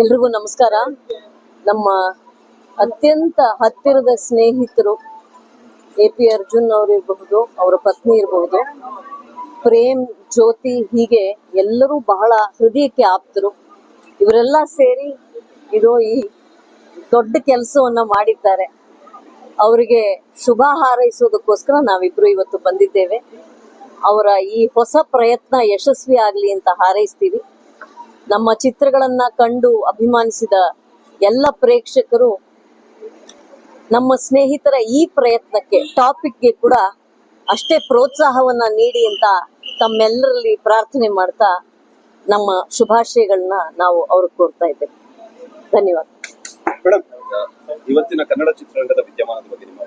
ಎಲ್ರಿಗೂ ನಮಸ್ಕಾರ. ನಮ್ಮ ಅತ್ಯಂತ ಹತ್ತಿರದ ಸ್ನೇಹಿತರು ಎ ಪಿ ಅರ್ಜುನ್ ಅವರಿರಬಹುದು ಅವರ ಪತ್ನಿ ಇರಬಹುದು. ಪ್ರೇಮ್, ಜ್ಯೋತಿ ಹೀಗೆ ಎಲ್ಲರೂ ಬಹಳ ಹೃದಯಕ್ಕೆ ಆಪ್ತರು. ಇವರೆಲ್ಲ ಸೇರಿ ಇದು ಈ ದೊಡ್ಡ ಕೆಲಸವನ್ನ ಮಾಡಿದ್ದಾರೆ. ಅವರಿಗೆ ಶುಭ ಹಾರೈಸೋದಕ್ಕೋಸ್ಕರ ನಾವಿಬ್ರು ಇವತ್ತು ಬಂದಿದ್ದೇವೆ. ಅವರ ಈ ಹೊಸ ಪ್ರಯತ್ನ ಯಶಸ್ವಿ ಆಗಲಿ ಅಂತ ಹಾರೈಸ್ತೀವಿ. ನಮ್ಮ ಚಿತ್ರಗಳನ್ನ ಕಂಡು ಅಭಿಮಾನಿಸಿದ ಎಲ್ಲ ಪ್ರೇಕ್ಷಕರು ನಮ್ಮ ಸ್ನೇಹಿತರ ಈ ಪ್ರಯತ್ನಕ್ಕೆ ಟಾಪಿಕ್ಗೆ ಕೂಡ ಅಷ್ಟೇ ಪ್ರೋತ್ಸಾಹವನ್ನ ನೀಡಿ ಅಂತ ತಮ್ಮೆಲ್ಲರಲ್ಲಿ ಪ್ರಾರ್ಥನೆ ಮಾಡ್ತಾ ನಮ್ಮ ಶುಭಾಶಯಗಳನ್ನ ನಾವು ಅವ್ರಿಗೆ ಕೋರ್ತಾ ಇದ್ದೇವೆ. ಧನ್ಯವಾದ. ಇವತ್ತಿನ ಕನ್ನಡ ಚಿತ್ರರಂಗದ ವಿದ್ಯಮಾನದ ಬಗ್ಗೆ ನಿಮ್ಮ